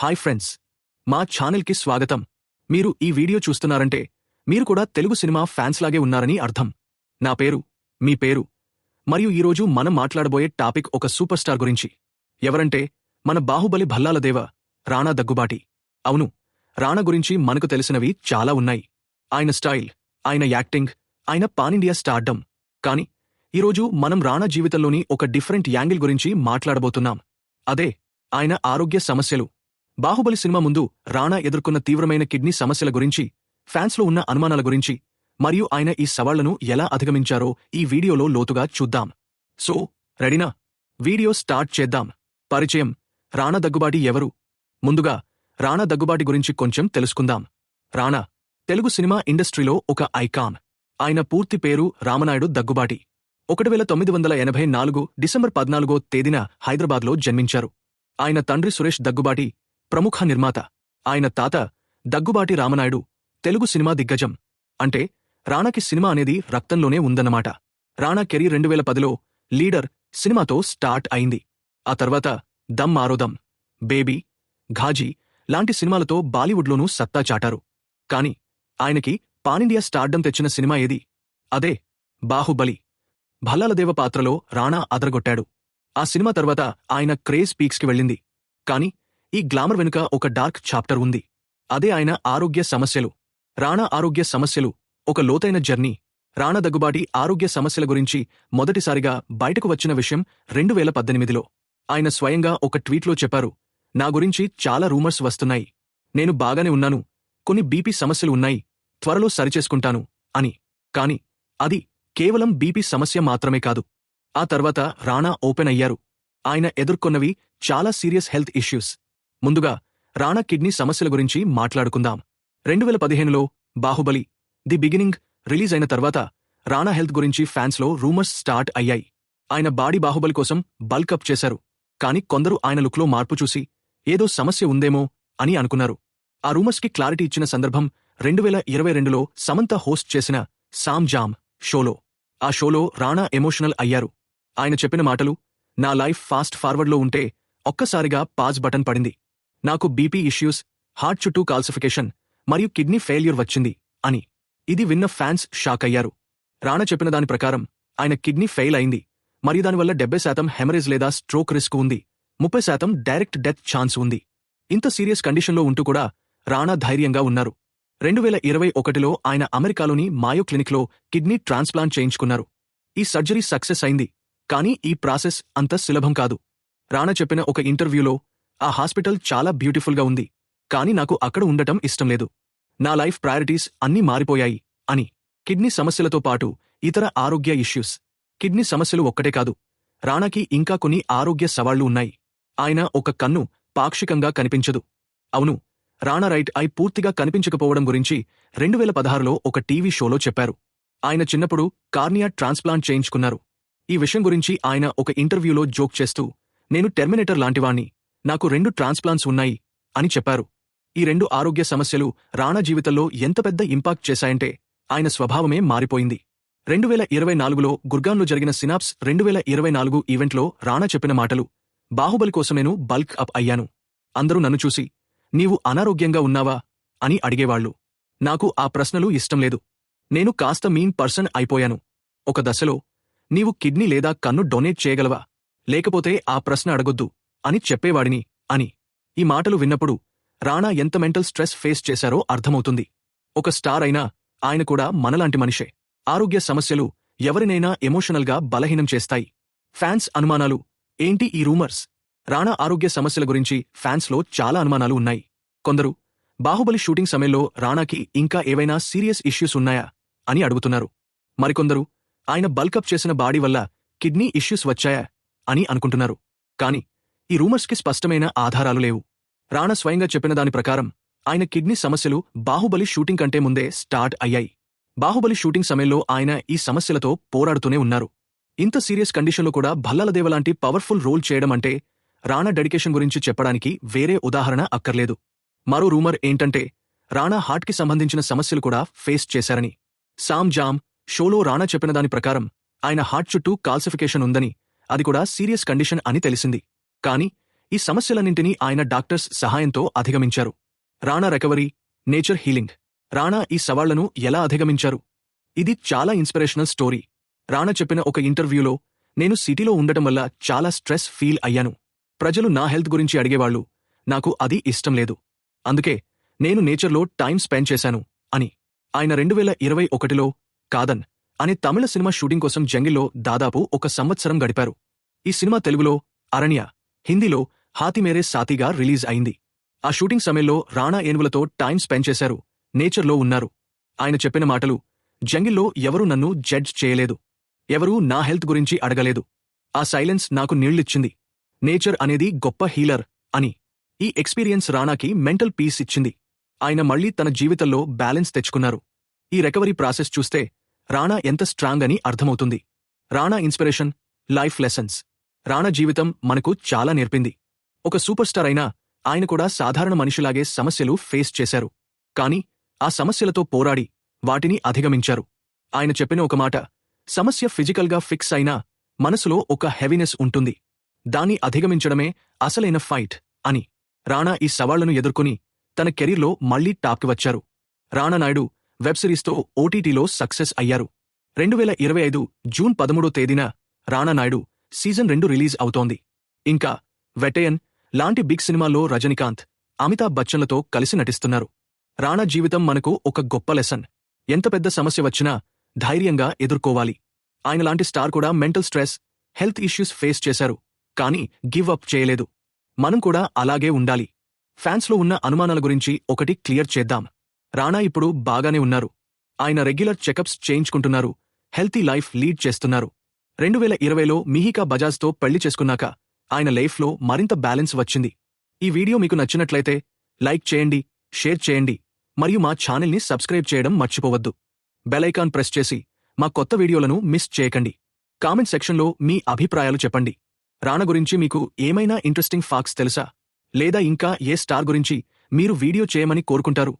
Hi friends మా ఛానల్కి స్వాగతం. మీరు ఈ వీడియో చూస్తున్నారంటే మీరు కూడా తెలుగు సినిమా ఫ్యాన్స్ లాగే ఉన్నారని అర్థం. నా పేరు మీ పేరు మరియు ఈరోజు మనం మాట్లాడబోయే టాపిక్ ఒక సూపర్ స్టార్ గురించి. ఎవరంటే మన బాహుబలి భల్లాలదేవ రాణా దగ్గుబాటి. అవును రాణా గురించి మనకు తెలిసినవి చాలా ఉన్నాయి. ఆయన స్టైల్ ఆయన యాక్టింగ్ ఆయన పానిండియా స్టార్డమ్. కాని ఈరోజు మనం రాణా జీవితంలోని ఒక డిఫరెంట్ యాంగిల్ గురించి మాట్లాడబోతున్నాం. అదే ఆయన ఆరోగ్య సమస్యలు. బాహుబలి సినిమా ముందు రాణా ఎదుర్కొన్న తీవ్రమైన కిడ్నీ సమస్యల గురించి ఫ్యాన్స్లో ఉన్న అనుమానాల గురించి మరియు ఆయన ఈ సవాళ్ళను ఎలా అధిగమించారో ఈ వీడియోలో లోతుగా చూద్దాం. సో రెడీనా? వీడియో స్టార్ట్ చేద్దాం. పరిచయం రాణా దగ్గుబాటి ఎవరు? ముందుగా రాణా దగ్గుబాటి గురించి కొంచెం తెలుసుకుందాం. రాణా తెలుగు సినిమా ఇండస్ట్రీలో ఒక ఐకాన్. ఆయన పూర్తి పేరు రామనాయుడు దగ్గుబాటి. ఒకటి వేల తొమ్మిది వందల ఎనభై నాలుగు డిసెంబర్ పద్నాలుగో తేదీన హైదరాబాద్లో జన్మించారు. ఆయన తండ్రి సురేష్ దగ్గుబాటి ప్రముఖ నిర్మాత. ఆయన తాత దగ్గుబాటి రామనాయుడు తెలుగు సినిమా దిగ్గజం. అంటే రాణాకి సినిమా అనేది రక్తంలోనే ఉందన్నమాట. రాణా కెరీర్ రెండు వేల పదిలో లీడర్ సినిమాతో స్టార్ట్ అయింది. ఆ తర్వాత దమ్ ఆరోదం బేబీ ఘాజీ లాంటి సినిమాలతో బాలీవుడ్లోనూ సత్తా చాటారు. కాని ఆయనకి పానిండియా స్టార్డం తెచ్చిన సినిమా ఏది? అదే బాహుబలి. భల్లాలదేవ పాత్రలో రాణా అదరగొట్టాడు. ఆ సినిమా తర్వాత ఆయన క్రేజ్ పీక్స్కి వెళ్ళింది. కాని ఈ గ్లామర్ వెనుక ఒక డార్క్ చాప్టర్ ఉంది. అదే ఆయన ఆరోగ్య సమస్యలు. రాణా ఆరోగ్య సమస్యలు ఒక లోతైన జర్నీ. రాణా దగ్గుబాటి ఆరోగ్య సమస్యల గురించి మొదటిసారిగా బయటకు వచ్చిన విషయం రెండు వేల పద్దెనిమిదిలో. ఆయన స్వయంగా ఒక ట్వీట్లో చెప్పారు నా గురించి చాలా రూమర్స్ వస్తున్నాయి. నేను బాగానే ఉన్నాను. కొన్ని బీపీ సమస్యలు ఉన్నాయి. త్వరలో సరిచేసుకుంటాను అని. కాని అది కేవలం బీపీ సమస్య మాత్రమే కాదు. ఆ తర్వాత రాణా ఓపెన్ అయ్యారు. ఆయన ఎదుర్కొన్నవి చాలా సీరియస్ హెల్త్ ఇష్యూస్. ముందుగా రాణా కిడ్నీ సమస్యల గురించి మాట్లాడుకుందాం. రెండు వేల పదిహేనులో బాహుబలి ది బిగినింగ్ రిలీజ్ అయిన తర్వాత రాణా హెల్త్ గురించి ఫ్యాన్స్లో రూమర్స్ స్టార్ట్ అయ్యాయి. ఆయన బాడీ బాహుబలి కోసం బల్కప్ చేశారు. కాని కొందరు ఆయన లుక్లో మార్పు చూసి ఏదో సమస్య ఉందేమో అని అనుకున్నారు. ఆ రూమర్స్కి క్లారిటీ ఇచ్చిన సందర్భం రెండు వేల ఇరవై రెండులో సమంత హోస్ట్ చేసిన సామ్ జామ్ షోలో. ఆ షోలో రాణా ఎమోషనల్ అయ్యారు. ఆయన చెప్పిన మాటలు నా లైఫ్ ఫాస్ట్ ఫార్వర్డ్లో ఉంటే ఒక్కసారిగా పాజ్ బటన్ పడింది. నాకు బీపీ ఇష్యూస్ హార్ట్ చుట్టూ కాల్సిఫికేషన్ మరియు కిడ్నీ ఫెయిల్యూర్ వచ్చింది అని. ఇది విన్న ఫ్యాన్స్ షాక్ అయ్యారు. రాణా చెప్పిన దాని ప్రకారం ఆయన కిడ్నీ ఫెయిల్ అయింది. మరియు దానివల్ల డెబ్బై శాతం హెమరేజ్ లేదా స్ట్రోక్ రిస్క్ ఉంది. ముప్పై శాతం డైరెక్ట్ డెత్ ఛాన్స్ ఉంది. ఇంత సీరియస్ కండిషన్లో ఉంటూ కూడా రాణా ధైర్యంగా ఉన్నారు. రెండు వేల ఇరవై ఒకటిలో ఆయన అమెరికాలోని మాయో క్లినిక్లో కిడ్నీ ట్రాన్స్ప్లాంట్ చేయించుకున్నారు. ఈ సర్జరీ సక్సెస్ అయింది. కానీ ఈ ప్రాసెస్ అంత సులభం కాదు. రాణా చెప్పిన ఒక ఇంటర్వ్యూలో ఆ హాస్పిటల్ చాలా బ్యూటిఫుల్గా ఉంది. కానీ నాకు అక్కడ ఉండటం ఇష్టం లేదు. నా లైఫ్ ప్రయారిటీస్ అన్నీ మారిపోయాయి అని. కిడ్నీ సమస్యలతో పాటు ఇతర ఆరోగ్య ఇష్యూస్. కిడ్నీ సమస్యలు ఒక్కటే కాదు. రాణాకి ఇంకా కొన్ని ఆరోగ్య సవాళ్ళు ఉన్నాయి. ఆయన ఒక కన్ను పాక్షికంగా కనిపించదు. అవును రాణా రైట్ ఐ పూర్తిగా కనిపించకపోవడం గురించి రెండు వేల పదహారులో ఒక టీవీ షోలో చెప్పారు. ఆయన చిన్నప్పుడు కార్నియా ట్రాన్స్ప్లాంట్ చేయించుకున్నారు. ఈ విషయం గురించి ఆయన ఒక ఇంటర్వ్యూలో జోక్ చేస్తూ నేను టెర్మినేటర్ లాంటివాణ్ణి నాకు రెండు ట్రాన్స్ప్లాంట్స్ ఉన్నాయి అని చెప్పారు. ఈ రెండు ఆరోగ్య సమస్యలు రాణా జీవితంలో ఎంత పెద్ద ఇంపాక్ట్ చేశాయంటే ఆయన స్వభావమే మారిపోయింది. రెండు వేల ఇరవై నాలుగులో గుర్గాన్లో జరిగిన సినాప్స్ రెండు వేల ఇరవై నాలుగు ఈవెంట్లో రాణా చెప్పిన మాటలు బాహుబలి కోసం నేను బల్క్ అప్ అయ్యాను. అందరూ నన్ను చూసి నీవు అనారోగ్యంగా ఉన్నావా? అని అడిగేవాళ్ళు నాకు ఆ ప్రశ్నలు ఇష్టం లేదు. నేను కాస్త మీన్ పర్సన్ అయిపోయాను. ఒక దశలో నీవు కిడ్నీ లేదా కన్ను డొనేట్ చేయగలవా? లేకపోతే ఆ ప్రశ్న అడగొద్దు. అని చెప్పేవాడిని అని. ఈ మాటలు విన్నప్పుడు రాణా ఎంత మెంటల్ స్ట్రెస్ ఫేస్ చేశారో అర్థమవుతుంది. ఒక స్టార్ అయినా ఆయన కూడా మనలాంటి మనిషే. ఆరోగ్య సమస్యలు ఎవరినైనా ఎమోషనల్గా బలహీనం చేస్తాయి. ఫ్యాన్స్ అనుమానాలు. ఏంటి ఈ రూమర్స్? రాణా ఆరోగ్య సమస్యల గురించి ఫ్యాన్స్లో చాలా అనుమానాలు ఉన్నాయి. కొందరు బాహుబలి షూటింగ్ సమయంలో రాణాకి ఇంకా ఏవైనా సీరియస్ ఇష్యూస్ ఉన్నాయా? అని అడుగుతున్నారు. మరికొందరు ఆయన బల్కప్ చేసిన బాడీ వల్ల కిడ్నీ ఇష్యూస్ వచ్చాయా? అని అనుకుంటున్నారు. కాని ఈ రూమర్స్కి స్పష్టమైన ఆధారాలు లేవు. రాణా స్వయంగా చెప్పిన దాని ప్రకారం ఆయన కిడ్నీ సమస్యలు బాహుబలి షూటింగ్ కంటే ముందే స్టార్ట్ అయ్యాయి. బాహుబలి షూటింగ్ సమయంలో ఆయన ఈ సమస్యలతో పోరాడుతూనే ఉన్నారు. ఇంత సీరియస్ కండిషన్లో కూడా భల్లాలదేవ లాంటి పవర్ఫుల్ రోల్ చేయడం అంటే రాణా డెడికేషన్ గురించి చెప్పడానికి వేరే ఉదాహరణ అక్కర్లేదు. మరో రూమర్ ఏంటంటే రాణా హార్ట్కి సంబంధించిన సమస్యలు కూడా ఫేస్ చేశారని. సామ్ జామ్ షోలో రాణా చెప్పిన దాని ప్రకారం ఆయన హార్ట్ చుట్టూ కాల్సిఫికేషన్ ఉందని అది కూడా సీరియస్ కండిషన్ అని తెలిసింది. కాని ఈ సమస్యలన్నింటినీ ఆయన డాక్టర్స్ సహాయంతో అధిగమించారు. Rana recovery nature healing. Rana ఈ సవాళ్ళను ఎలా అధిగమించారు? ఇది చాలా ఇన్స్పిరేషనల్ స్టోరీ. రాణా చెప్పిన ఒక ఇంటర్వ్యూలో నేను సిటీలో ఉండటం వల్ల చాలా స్ట్రెస్ ఫీల్ అయ్యాను. ప్రజలు నా హెల్త్ గురించి అడిగేవాళ్ళు నాకు అది ఇష్టం లేదు. అందుకే నేను నేచర్లో టైం స్పెండ్ చేశాను అని. ఆయన రెండు వేల ఇరవై ఒకటిలో కాదన్ అనే తమిళ సినిమా షూటింగ్ కోసం జంగిల్లో దాదాపు ఒక సంవత్సరం గడిపారు. ఈ సినిమా తెలుగులో అరణ్య. హిందీలో హాతిమేరే సాతిగా రిలీజ్ అయింది. ఆ షూటింగ్ సమయంలో రాణా ఏనుగులతో టైం స్పెండ్ చేశారు. నేచర్లో ఉన్నారు. ఆయన చెప్పిన మాటలు జంగిల్లో ఎవరూ నన్ను జడ్జ్ చేయలేదు. ఎవరూ నా హెల్త్ గురించి అడగలేదు. ఆ సైలెన్స్ నాకు నీళ్ళిచ్చింది నేచర్ అనేది గొప్ప హీలర్ అని. ఈ ఎక్స్పీరియన్స్ రాణాకి మెంటల్ పీస్ ఇచ్చింది. ఆయన మళ్ళీ తన జీవితంలో బ్యాలెన్స్ తెచ్చుకున్నారు. ఈ రికవరీ ప్రాసెస్ చూస్తే రాణా ఎంత స్ట్రాంగ్ అని అర్థమవుతుంది. Rana inspiration life lessons. Rana జీవితం మనకు చాలా నేర్పింది. ఒక సూపర్ స్టార్ అయినా ఆయన కూడా సాధారణ మనిషిలాగే సమస్యలు ఫేస్ చేశారు. కాని ఆ సమస్యలతో పోరాడి వాటిని అధిగమించారు. ఆయన చెప్పిన ఒక మాట సమస్య ఫిజికల్గా ఫిక్స్ అయినా మనసులో ఒక హెవీనెస్ ఉంటుంది. దాన్ని అధిగమించడమే అసలైన ఫైట్ అని రాణా ఈ సవాళ్ళను ఎదుర్కొని తన కెరీర్లో మళ్ళీ టాప్కి వచ్చారు. రాణా నాయుడు వెబ్ సిరీస్తో ఓటీటీలో సక్సెస్ అయ్యారు. రెండు వేల ఇరవై ఐదు జూన్ పదమూడో తేదీన రాణా నాయుడు సీజన్ రెండు రిలీజ్ అవుతోంది. ఇంకా వెటయన్ లాంటి బిగ్ సినిమాల్లో రజనీకాంత్ అమితాబ్ బచ్చన్లతో కలిసి నటిస్తున్నారు. రాణా జీవితం మనకు ఒక గొప్ప లెసన్. ఎంత పెద్ద సమస్య వచ్చినా ధైర్యంగా ఎదుర్కోవాలి. ఆయనలాంటి స్టార్ కూడా mental stress health issues face చేశారు. కానీ గివ్ అప్ చేయలేదు. మనం కూడా అలాగే ఉండాలి. ఫ్యాన్స్లో ఉన్న అనుమానాల గురించి ఒకటి క్లియర్ చేద్దాం. రాణా ఇప్పుడు బాగానే ఉన్నారు. ఆయన రెగ్యులర్ చెకప్స్ చేయించుకుంటున్నారు. హెల్తీ లైఫ్ లీడ్ చేస్తున్నారు. రెండు వేల ఇరవైలో మిహికా బజాజ్తో పెళ్ళి చేసుకున్నాక ఆయన లైఫ్లో మరింత బ్యాలెన్స్ వచ్చింది. ఈ వీడియో మీకు నచ్చినట్లయితే లైక్ చేయండి షేర్ చేయండి మరియు మా ఛానల్ని సబ్స్క్రైబ్ చేయడం మర్చిపోవద్దు. బెలైకాన్ ప్రెస్ చేసి మా కొత్త వీడియోలను మిస్ చేయకండి. కామెంట్ సెక్షన్లో మీ అభిప్రాయాలు చెప్పండి. రాణ గురించి మీకు ఏమైనా ఇంట్రెస్టింగ్ ఫాక్స్ తెలుసా? లేదా ఇంకా ఏ స్టార్ గురించి మీరు వీడియో చేయమని కోరుకుంటారు?